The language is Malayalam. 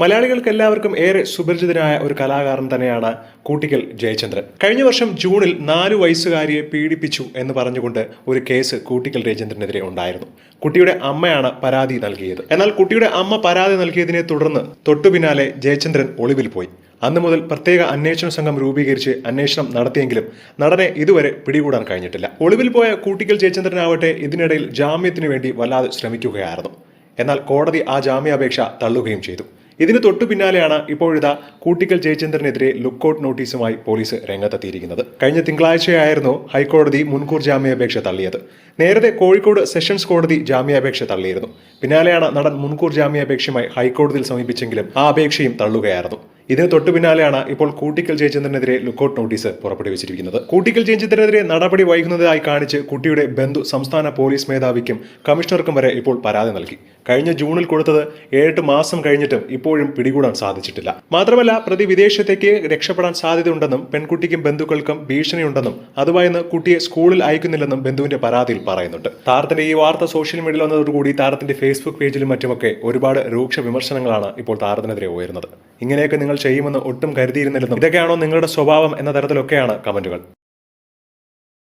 മലയാളികൾക്ക് എല്ലാവർക്കും ഏറെ സുപരിചിതനായ ഒരു കലാകാരൻ തന്നെയാണ് കൂട്ടിക്കൽ ജയചന്ദ്രൻ. കഴിഞ്ഞ വർഷം ജൂണിൽ നാലു വയസ്സുകാരിയെ പീഡിപ്പിച്ചു എന്ന് പറഞ്ഞുകൊണ്ട് ഒരു കേസ് കൂട്ടിക്കൽ ജയചന്ദ്രനെതിരെ ഉണ്ടായിരുന്നു. കുട്ടിയുടെ അമ്മയാണ് പരാതി നൽകിയത്. എന്നാൽ കുട്ടിയുടെ അമ്മ പരാതി നൽകിയതിനെ തുടർന്ന് തൊട്ടു പിന്നാലെ ജയചന്ദ്രൻ ഒളിവിൽ പോയി. അന്ന് മുതൽ പ്രത്യേക അന്വേഷണ സംഘം രൂപീകരിച്ച് അന്വേഷണം നടത്തിയെങ്കിലും നടനെ ഇതുവരെ പിടികൂടാൻ കഴിഞ്ഞിട്ടില്ല. ഒളിവിൽ പോയ കൂട്ടിക്കൽ ജയചന്ദ്രനാവട്ടെ ഇതിനിടയിൽ ജാമ്യത്തിനു വേണ്ടി വല്ലാതെ ശ്രമിക്കുകയായിരുന്നു. എന്നാൽ കോടതി ആ ജാമ്യാപേക്ഷ തള്ളുകയും ചെയ്തു. ഇതിന് തൊട്ടു പിന്നാലെയാണ് ഇപ്പോഴിതാ കൂട്ടിക്കൽ ജയചന്ദ്രനെതിരെ ലുക്കൌട്ട് നോട്ടീസുമായി പോലീസ് രംഗത്തെത്തിയിരിക്കുന്നത്. കഴിഞ്ഞ തിങ്കളാഴ്ചയായിരുന്നു ഹൈക്കോടതി മുൻകൂർ ജാമ്യാപേക്ഷ തള്ളിയത്. നേരത്തെ കോഴിക്കോട് സെഷൻസ് കോടതി ജാമ്യാപേക്ഷ തള്ളിയിരുന്നു. പിന്നാലെയാണ് നടൻ മുൻകൂർ ജാമ്യാപേക്ഷയുമായി ഹൈക്കോടതിയിൽ സമീപിച്ചെങ്കിലും ആ അപേക്ഷയും തള്ളുകയായിരുന്നു. ഇതിന് തൊട്ടു പിന്നാലെയാണ് ഇപ്പോൾ കൂട്ടിക്കൽ ജയചന്ദ്രനെതിരെ ലുക്കൌട്ട് നോട്ടീസ് പുറപ്പെടുവിച്ചിരിക്കുന്നത്. കൂട്ടിക്കൽ ജയചന്ദ്രനെതിരെ നടപടി വൈകുന്നതായി കാണിച്ച് കുട്ടിയുടെ ബന്ധു സംസ്ഥാന പോലീസ് മേധാവിക്കും കമ്മീഷണർക്കും വരെ ഇപ്പോൾ പരാതി നൽകി. കഴിഞ്ഞ ജൂണിൽ കൊടുത്തത് ഏഴെട്ട് മാസം കഴിഞ്ഞിട്ടും ഇപ്പോഴും പിടികൂടാൻ സാധിച്ചിട്ടില്ല. മാത്രമല്ല പ്രതി വിദേശത്തേക്ക് രക്ഷപ്പെടാൻ സാധ്യതയുണ്ടെന്നും പെൺകുട്ടിക്കും ബന്ധുക്കൾക്കും ഭീഷണിയുണ്ടെന്നും അതുമായി ഇന്ന് കുട്ടിയെ സ്കൂളിൽ അയക്കുന്നില്ലെന്നും ബന്ധുവിന്റെ പരാതിയിൽ പറയുന്നുണ്ട്. താരത്തിന്റെ ഈ വാർത്ത സോഷ്യൽ മീഡിയയിൽ വന്നതോടുകൂടി താരത്തിന്റെ ഫേസ്ബുക്ക് പേജിലും മറ്റുമൊക്കെ ഒരുപാട് രൂക്ഷ വിമർശനങ്ങളാണ് ഇപ്പോൾ താരത്തിനെതിരെ ഉയരുന്നത്. ഇങ്ങനെയൊക്കെ നിങ്ങൾ ചെയ്യുമെന്ന് ഒട്ടും കരുതിയിരുന്നില്ലെന്നും ഇതൊക്കെയാണോ നിങ്ങളുടെ സ്വഭാവം എന്ന തരത്തിലൊക്കെയാണ് കമന്റുകൾ.